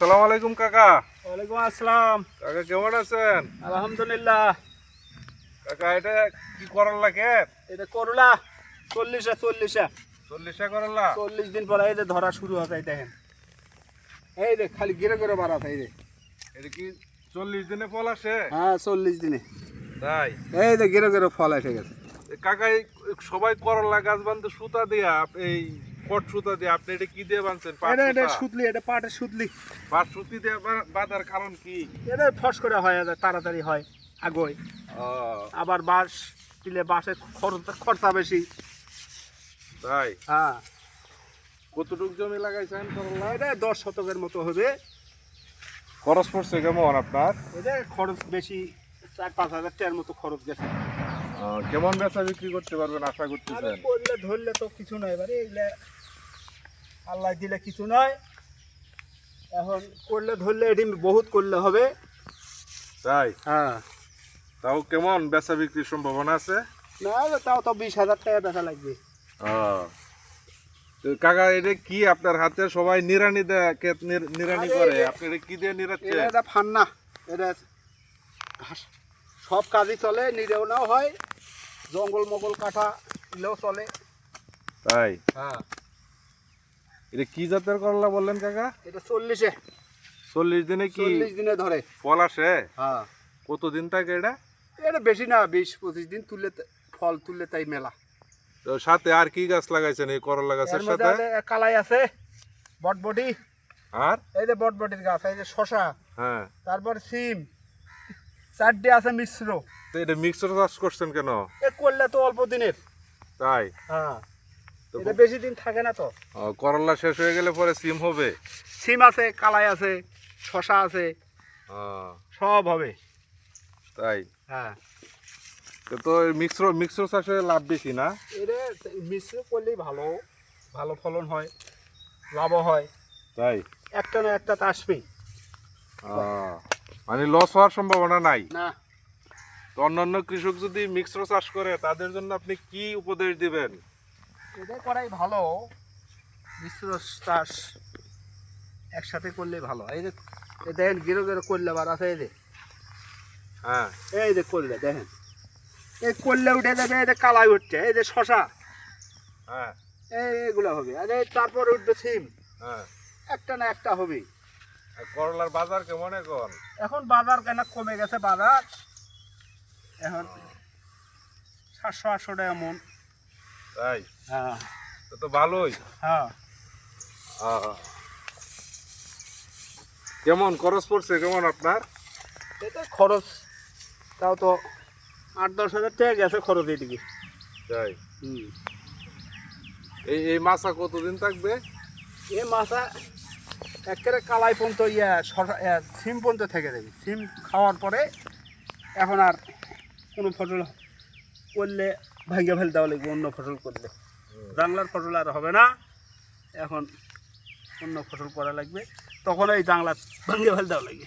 সালাম আলাইকুম কাকা। ওয়ালাইকুম আসসালাম। কাকা কেমন আছেন? আলহামদুলিল্লাহ। কাকা এটা কি করার লাগে এটা করলা চল্লিশে চল্লিশে। চল্লিশা করলা? চল্লিশ দিন পরে এই ধরা শুরু এই দেখেন। এই রে খালি গিরে গিরে বাড়াতে এই রে এটা কি চল্লিশ দিনে ফল আসে? হ্যাঁ চল্লিশ দিনে। তাই? এই যে গিরে গিরে ফল এসে গেছে। কাকা সবাই করলা গাছ বানতে সুতা দিয়া এই কট সুতা দিয়ে আপনি এটা কি দিয়ে বানছেন? এটা এটা সুতলি এটা পাটের সুতলি। পাট সুতি দিয়ে বাঁধার কারণ কি? এটা ফস করে হয় তাড়াতাড়ি হয় ও, আবার বাঁশ দিলে বাঁশের খরচ বেশি। তাই? হ্যাঁ। কতটুক জমি লাগাইছেন? করলা এটা দশ শতকের মতো হবে। খরচ পড়ছে কেমন আপনার? এটা খরচ বেশি চার পাঁচ হাজার টাকার মতো খরচ গেছে। কেমন বেচা বিক্রি করতে পারবেন আশা করতেছেন? করলে ধরলে তো কিছু নয় এবারে এগুলা আল্লাহ দিলে কিছু নয় এখন করলে ধরলে এটি বহুত করলে হবে। তাই? হ্যাঁ। তাও কেমন বেচা বিক্রির সম্ভাবনা আছে? না তাও তো বিশ হাজার টাকা দেখা লাগবে। কাকা এটা কি আপনার হাতে? সবাই নিরানি দেয় নিরানি করে। আপনি এটা কি দিয়ে নিরাচ্ছে এটা ফান্না। এটা সব কাজই চলে নিরেওনাও হয়। জঙ্গল মগল কাঠা দিলেও চলে। তাই? হ্যাঁ। এটা কি জাতের করলা বললেন কাকা? এটা চল্লিশে। চল্লিশ দিনে কি চল্লিশ দিনে ধরে। ফল আসে? হ্যাঁ। কতদিন থাকে এটা? এটা বেশি না বিশ পঁচিশ দিন তুলে ফল তুললে তাই মেলা। তো সাথে আর কি গাছ লাগাইছেন এই করলা গাছের সাথে? কালাই আছে বটবটি। আর? এই যে বটবটির গাছ এই যে শশা হ্যাঁ। তারপর সিম। চারটে আছে মিশ্র। তো এটা মিক্সর চাষ করছেন কেন? এ করলে তো অল্প দিনের। তাই? হ্যাঁ। এটা বেশি দিন থাকে না তো। করলা শেষ হয়ে গেলে পরে সিম হবে? সিম আছে কালাই আছে শশা আছে সব হবে। তাই? হ্যাঁ। তো- তো মিক্সর মিক্সর চাষে লাভ বেশি না? এটা মিশ্র করলেই ভালো ভালো ফলন হয় লাভও হয়। তাই? একটা না একটা তো আসবেই। মানে লস হওয়ার সম্ভাবনা নাই। না। তো অন্যান্য কৃষক যদি মিক্সর চাষ করে তাদের জন্য আপনি কি উপদেশ দিবেন? এটা করাই ভালো। মিশ্র চাষ একসাথে করলে ভালো। এই যে দেখেন গেরো গেরো করলে আবার আছে এই যে। হ্যাঁ। এই যে করলে দেখেন। এই করলে উঠে যাবে এই যে কালাই উঠছে এই যে শশা। হ্যাঁ। এই এগুলো হবে। আর এই তারপর উঠবে সিম। হ্যাঁ। একটা না একটা হবে। করলার বাজার কেমন এখন? এখন বাজার কেন কমে গেছে বাজার? এখন সাতশো আটশো টাকা মন। তাই? হ্যাঁ। তো তো ভালোই। হ্যাঁ। আহ। কেমন খরচ পড়ছে কেমন আপনার? এটা খরচ তাও তো আট দশ হাজার টাকা গেছে খরচ এদিকে তাই? হুম। এই এই মাছা কতদিন থাকবে? এই মাছা একেবারে কালাই পর্যন্ত ইয়া সিম পর্যন্ত থেকে যাবে সিম খাওয়ার পরে এখন আর কোনো ফসল করলে ভাঙ্গে ফেল দেওয়া লাগবে অন্য ফসল করলে। জাংলার ফসল আর হবে না। এখন অন্য ফসল করা লাগবে। তখন এই জাংলা ভাঙ্গে ফেল দেওয়া লাগবে।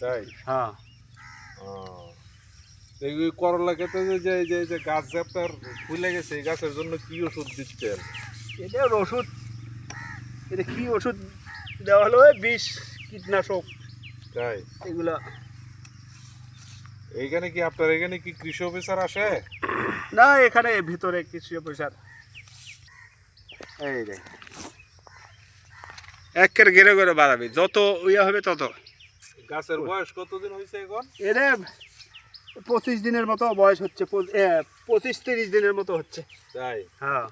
তাই? হ্যাঁ। এই করলা খেতে যে যে যে গাছ আপনার ফুলে গেছে এই গাছের জন্য কি ওষুধ দিচ্ছেন? এটা ওষুধ এটা কি ওষুধ দেওয়া হলো বিষ কীটনাশক। তাই? এগুলো। এইখানে কি আপনার এখানে কি কৃষি অফিসার আসে? না এখানে ভিতরে কিছু পয়সার এই একের গেরে গেরে বাড়াবে যত ইয়ে হবে তত। গাছের বয়স কতদিন হয়েছে এখন? এরে পঁচিশ দিনের মতো বয়স হচ্ছে পঁচিশ তিরিশ দিনের মতো হচ্ছে। তাই? হ্যাঁ।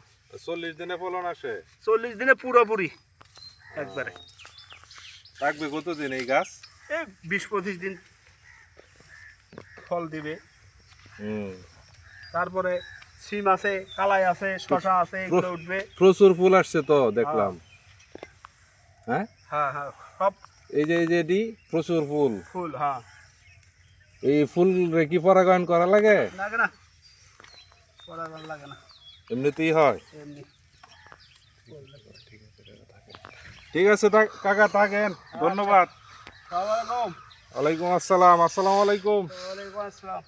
চল্লিশ দিনে ফলন আসে? চল্লিশ দিনে পুরোপুরি একবারে। থাকবে কতদিন এই গাছ? এই বিশ পঁচিশ দিন ফল দিবে। হুম। তারপরে সিম আছে কালাই আছে শশা আছে এগুলো উঠবে। প্রচুর ফুল আসছে তো দেখলাম। হ্যাঁ? হ্যাঁ হ্যাঁ সব এই যে এই যে এটি প্রচুর ফুল। ফুল হ্যাঁ। এই ফুল কি পরাগায়ন করা লাগে? লাগে না। পরাগণ লাগে না। এমনিতেই হয়? এমনি। ঠিক আছে কাকা থাকেন ধন্যবাদ। ওয়ালাইকুম আসসালাম আসসালামু আলাইকুম। ওয়ালাইকুম আসসালাম।